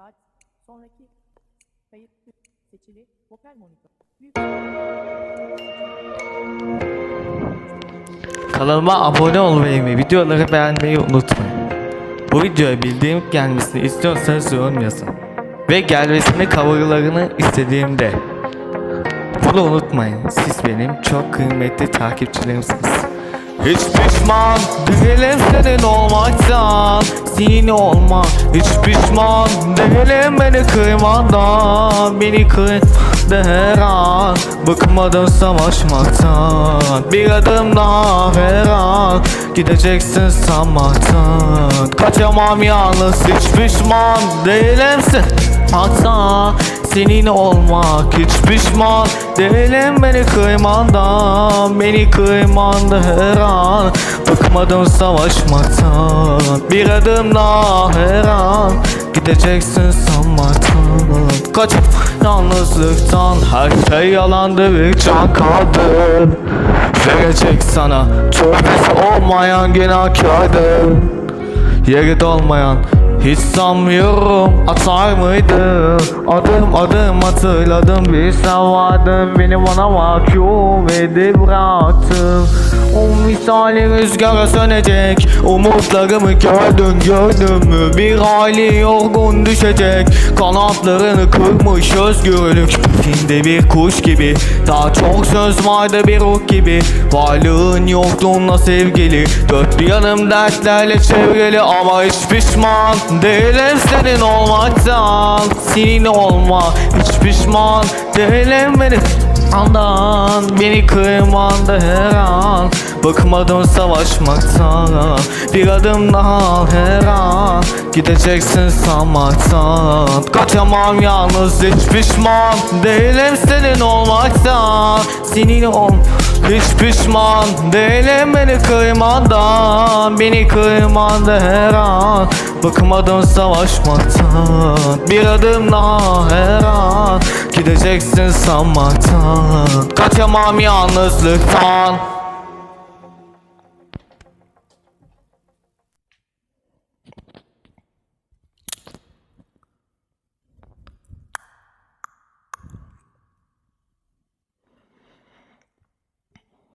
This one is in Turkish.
saat sonraki kayıt seçili vokal monitör. Büyük Kanalıma abone olmayı ve videoları beğenmeyi unutmayın. Bu videoya bildiğim gelmesini istiyorsanız yorum yazın. Ve gelmesini coverlarını istediğimde. Bunu unutmayın. Siz benim çok kıymetli takipçilerimsiniz. Hiç pişman değilim senin olmaktan Senin olma. Hiç pişman değilim beni kıymandan. Beni kıymadı her an. Bıkmadım savaşmaktan. Bir adım daha her an. Gideceksin sanmaktan. Kaçamam yalnız. Hiç pişman değilim sen Hatta senin olmak. Hiç pişman değilim beni kıymandan. Beni kıymandı her an Bıkmadım savaşmaktan Bir adım daha her an Gideceksin sanmaktan Kaçıp yalnızlıktan Her şey yalandı bir can kaldı Verecek sana Tövbesi olmayan günahkardım Yeri dolmayan hiç sanmıyorum atar mıydı? Adım adım hatırladım bir sen vardın Beni bana mahkum edip bıraktın misali rüzgara sönecek. Umutlarımı gördün gördün mü Bir hali yorgun düşecek. Kanatlarını kırmış özgürlük. Filmde bir kuş gibi. Daha çok söz vardı bir ruh gibi. Varlığın yokluğunla sevgili. Dört bir yanım dertlerle çevrili. Ama hiç pişman değilim senin olmaktan. Senin olma hiç pişman değilim beni Andan beni kıymandı her an. Bıkmadım savaşmaktan Bir adım daha her an. Gideceksin sanmaktan Kaçamam yalnız hiç pişman Değilim senin olmaktan Senin ol hiç pişman Değilim beni kıymandan Beni kıymandı her an. Bıkmadım savaşmaktan. Bir adım daha her an Gideceksin sanmaktan Kaçamam yalnızlıktan